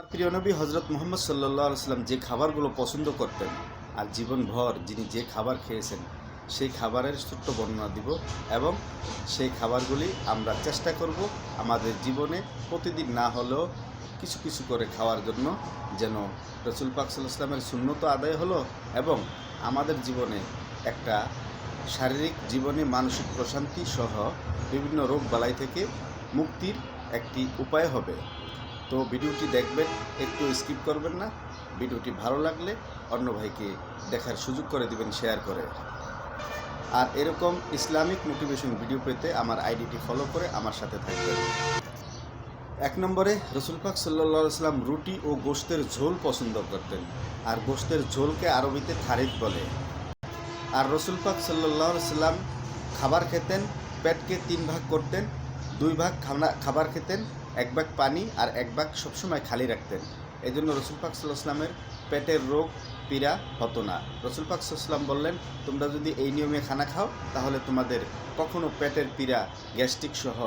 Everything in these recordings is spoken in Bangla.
আর প্রিয় নবী হজরত মোহাম্মদ সাল্লাহ সাল্লাম যে খাবারগুলো পছন্দ করতেন আর জীবনভর যিনি যে খাবার খেয়েছেন, সেই খাবারের ছোট্ট বর্ণনা দিব এবং সেই খাবারগুলি আমরা চেষ্টা করব আমাদের জীবনে প্রতিদিন না হলেও কিছু কিছু করে খাওয়ার জন্য, যেন রসুল পাক সাল্লাহ ইসলামের শূন্যত আদায় হলো এবং আমাদের জীবনে একটা শারীরিক জীবনে মানসিক প্রশান্তি সহ বিভিন্ন রোগ বালাই থেকে মুক্তির একটি উপায় হবে। তো ভিডিওটি দেখবেন, একটু স্কিপ করবেন না। ভিডিওটি ভালো লাগলে অন্য ভাইকে দেখার সুযোগ করে দিবেন শেয়ার করে। আর এরকম ইসলামিক মোটিভেশন ভিডিও পেতে আমার আইডিটি ফলো করে আমার সাথে থাকবেন। এক নম্বরে, রসুল পাক সাল্লা রুটি ও গোশতের ঝোল পছন্দ করতেন, আর গোশতের ঝোলকে আরবিতে থারিদ বলে। আর রসুল পাক সাল্লাহ সাল্লাম খাবার খেতেন, পেটকে তিন ভাগ করতেন, দুই ভাগ খাবার খেতেন এক ভাগ পানি আর এক ভাগ সবসময় খালি রাখতেন। এই জন্য রসুল পাক সাল্লাহ পেটের রোগ, পীড়া হতো না। রসুল পাক সাল্লাম বললেন, তোমরা যদি এই নিয়মে খানা খাও, তাহলে তোমাদের কখনো পেটের পীড়া, গ্যাস্ট্রিক সহ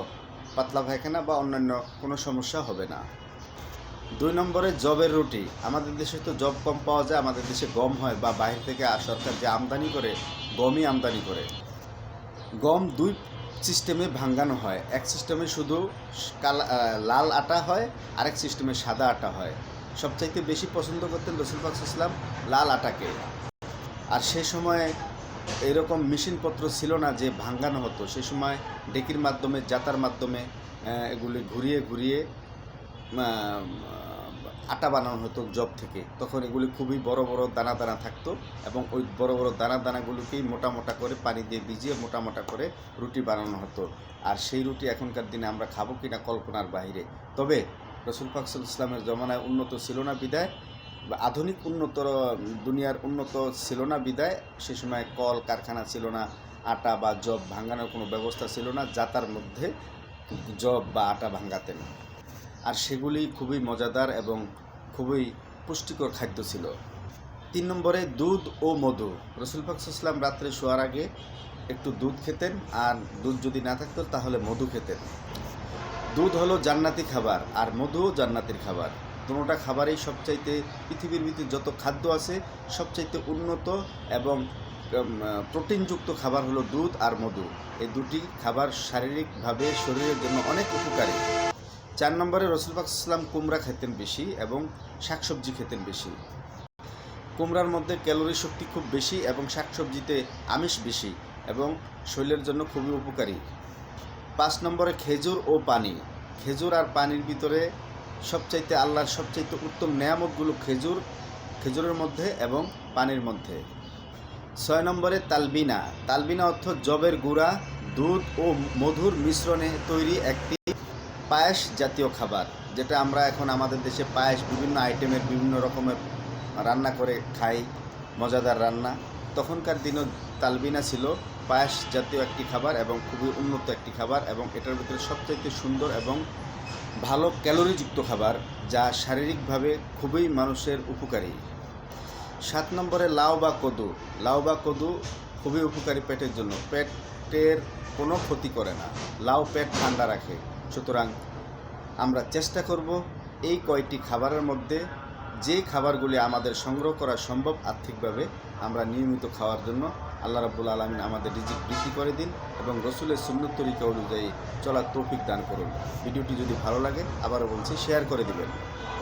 পাতলা পায়খানা বা অন্যান্য কোনো সমস্যা হবে না। দুই নম্বরে জবের রুটি। আমাদের দেশে তো জব কম পাওয়া যায়, আমাদের দেশে গম হয় বা বাইরে থেকে সরকার যে আমদানি করে, গমই আমদানি করে। গম দুই সিস্টেমে ভাঙ্গানো হয়। এক সিস্টেমে শুধু লাল আটা হয়, আরেক সিস্টেমে সাদা আটা হয়। সবচাইতে বেশি পছন্দ করতেন রসুল ইসলাম লাল আটাকে। আর সে সময় এরকম মেশিনপত্র ছিল না যে ভাঙ্গানো হতো। সে সময় ডেকির মাধ্যমে জাতার মাধ্যমে এগুলি ঘুরিয়ে ঘুরিয়ে আটা বানানো হতো জব থেকে। তখন এগুলি খুবই বড় বড় দানা দানা থাকতো এবং ওই বড় বড় দানা দানাগুলোকেই মোটা মোটা করে পানি দিয়ে ভিজিয়ে মোটা মোটা করে রুটি বানানো হতো। আর সেই রুটি এখনকার দিনে আমরা খাব কিনা কল্পনার বাইরে। তবে রসুল পাকসুল ইসলামের জমানায় উন্নত ছিল না বিদায়, বা আধুনিক উন্নতর দুনিয়ার উন্নত ছিল না বিদায়, সে সময় কল কারখানা ছিল না, আটা বা জব ভাঙানোর কোনো ব্যবস্থা ছিল না যাতার মধ্যে জব বা আটা ভাঙাতেন। আর সেগুলি খুবই মজাদার এবং খুবই পুষ্টিকর খাদ্য ছিল। তিন নম্বরে দুধ ও মধু। রসুল পাকসাল্লাম রাত্রে শোয়ার আগে একটু দুধ খেতেন আর দুধ যদি না থাকতো তাহলে মধু খেতেন। দুধ হলো জান্নাতি খাবার আর মধুও জান্নাতির খাবার। দুটোটা খাবারই সবচাইতে পৃথিবীর ভিতরে যত খাদ্য আছে সবচাইতে উন্নত এবং প্রোটিনযুক্ত খাবার হলো দুধ আর মধু। এই দুটি খাবার শারীরিকভাবে শরীরের জন্য অনেক উপকারী। চার নম্বরে রসুল পাক ইসলাম কুমড়া খেতেন বেশি এবং শাকসবজি খেতেন বেশি। কুমড়ার মধ্যে ক্যালোরি শক্তি খুব বেশি এবং শাকসবজিতে আমিষ বেশি এবং শরীরের জন্য খুবই উপকারী। পাঁচ নম্বরে খেজুর ও পানি। খেজুর আর পানির ভিতরে সবচাইতে আল্লাহর সবচাইতে উত্তম নেয়ামতগুলো খেজুর, খেজুরের মধ্যে এবং পানির মধ্যে। ছয় নম্বরে তালবিনা। তালবিনা অর্থ জবের গুঁড়া, দুধ ও মধুর মিশ্রণে তৈরি একটি পায়েস জাতীয় খাবার, যেটা আমরা এখন আমাদের দেশে পায়েস বিভিন্ন আইটেমের বিভিন্ন রকমের রান্না করে খাই, মজাদার রান্না। তখনকার দিনও তালবিনা ছিল পায়েস জাতীয় একটি খাবার এবং খুবই উন্নত একটি খাবার এবং এটার ভিতরে সবচাইতে সুন্দর এবং ভালো ক্যালোরিযুক্ত খাবার, যা শারীরিকভাবে খুবই মানুষের উপকারী। সাত নম্বরে লাউ বা কদু। লাউ বা কদু খুবই উপকারী পেটের জন্য। পেটের কোনো ক্ষতি করে না। লাউ পেট ঠান্ডা রাখে। সুতরাং আমরা চেষ্টা করব এই কয়টি খাবারের মধ্যে যে খাবারগুলি আমাদের সংগ্রহ করা সম্ভব আর্থিকভাবে আমরা নিয়মিত খাওয়ার জন্য আল্লাহ রাবুল আলমিন আমাদের রিজিক বৃদ্ধি করে দিন এবং রসুলের সুন্নত তরিকা অনুযায়ী চলার তৌফিক দান করুন। ভিডিওটি যদি ভালো লাগে আবারও বলছি শেয়ার করে দিবেন।